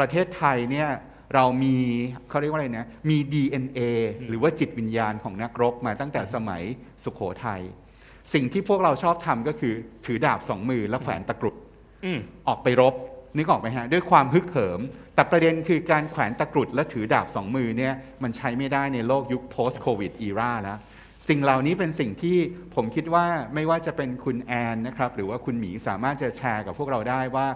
ประเทศไทยเนี่ยเรามีเขาเรียกว่าอะไรนะมี DNA หรือว่าจิตวิญญาณของนักรบมาตั้งแต่สมัยสุขโขทัยสิ่งที่พวกเราชอบทำก็คือ ถือดาบสองมือแล้วแขวนตะกรุดอืมออกไปรบนึกออกไหมฮะด้วยความฮึกเหิม แต่ประเด็นคือการแขวนตะกรุดและถือดาบสองมือเนี่ยมันใช้ไม่ได้ในโลกยุค post covid era แล้วสิ่งเหล่านี้เป็นสิ่งที่ผมคิดว่าไม่ว่าจะเป็นคุณแอนนะครับหรือว่าคุณหมีสามารถจะแชร์กับพวกเราได้ว่า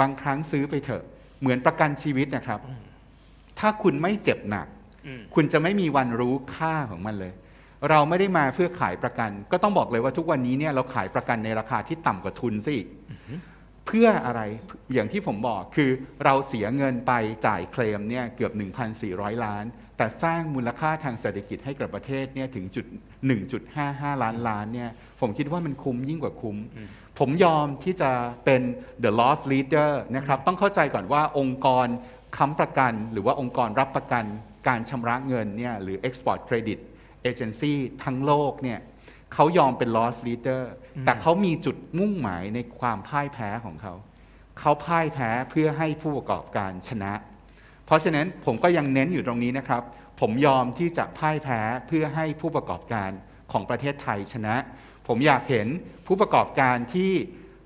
บางครั้งซื้อไปเถอะ เหมือนประกันชีวิตนะครับ ถ้าคุณไม่เจ็บหนักอืมคุณจะไม่มีวันรู้ค่าของมันเลย เราไม่ได้มาเพื่อขายประกัน ก็ต้องบอกเลยว่าทุกวันนี้เนี่ยเราขายประกันในราคาที่ต่ำกว่าทุนซะอีก เพื่ออะไรอย่างที่ผมบอกคือเราเสียเงินไปจ่ายเคลมเนี่ยเกือบ 1,400 ล้าน แต่สร้างมูลค่าทางเศรษฐกิจให้กับประเทศเนี่ยถึงจุด1.55 ล้านล้านเนี่ยผมคิดว่ามันคุ้มยิ่งกว่าคุ้ม ผมยอมที่จะเป็น the loss leader นะครับต้องเข้าใจก่อนว่าองค์กรค้ำประกัน หรือว่าองค์กรรับประกันการชำระเงินเนี่ยหรือ export credit agency ทั้งโลกเนี่ย เขายอมเป็น loss leader แต่เขามีจุดมุ่งหมายในความพ่ายแพ้ของเขา เขาพ่ายแพ้เพื่อให้ผู้ประกอบการชนะ เพราะฉะนั้นผมก็ยังเน้นอยู่ตรงนี้นะครับ ผมยอมที่จะพ่ายแพ้เพื่อให้ผู้ประกอบการของประเทศไทยชนะ ผมอยากเห็นผู้ประกอบการที่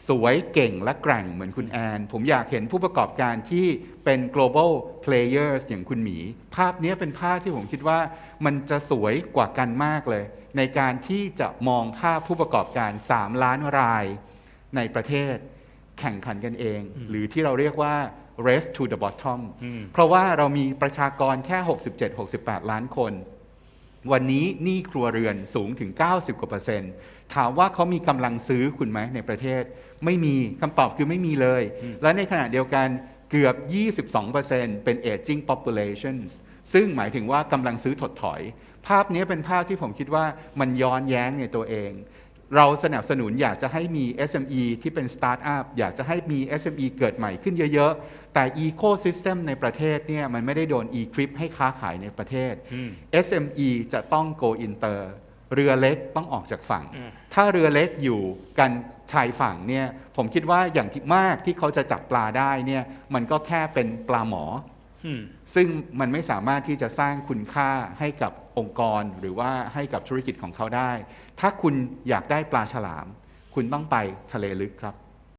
สวยเก่งและแกร่งเหมือนคุณแอน ผมอยากเห็นผู้ประกอบการที่เป็น global players อย่างคุณหมี ภาพนี้เป็นภาพที่ผมคิดว่ามันจะสวยกว่ากันมากเลย ในการที่จะมองภาพผู้ประกอบการ 3 ล้านรายในประเทศ แข่งขันกันเอง หรือที่เราเรียกว่า race to the bottom อืมเพราะว่าเรามีประชากรแค่ 67-68 ล้านคน วันนี้หนี้ครัวเรือนสูงถึง 90 กว่าเปอร์เซ็นต์ถามว่าเขามีกำลังซื้อคุณไหมในประเทศ ไม่มีคำตอบคือไม่มีเลย และในขณะเดียวกันเกือบ 22%เป็น aging population ซึ่งหมายถึงว่ากำลังซื้อถดถอย ภาพนี้เป็นภาพที่ผมคิดว่ามันย้อนแย้งในตัวเอง เราสนับสนุนอยากจะให้มี SME ที่เป็นสตาร์ทอัพอยากจะให้มี SME เกิดใหม่ขึ้นเยอะ ๆ แต่ Ecosystem ในประเทศเนี่ยมันไม่ได้โดน e-crip ให้ค้าขายในประเทศอืม SME จะต้อง go inter เรือเล็กต้องออกจากฝั่งอืมถ้าเรือเล็กอยู่กันชายฝั่งเนี่ยผมคิดว่าอย่างที่มากที่เขาจะจับปลาได้เนี่ยมันก็แค่เป็นปลาหมออืม ซึ่งมันไม่สามารถที่จะสร้างคุณค่าให้กับองค์กรหรือว่าให้กับธุรกิจของเขาได้ ถ้าคุณอยากได้ปลาฉลาม คุณต้องไปทะเลลึกครับ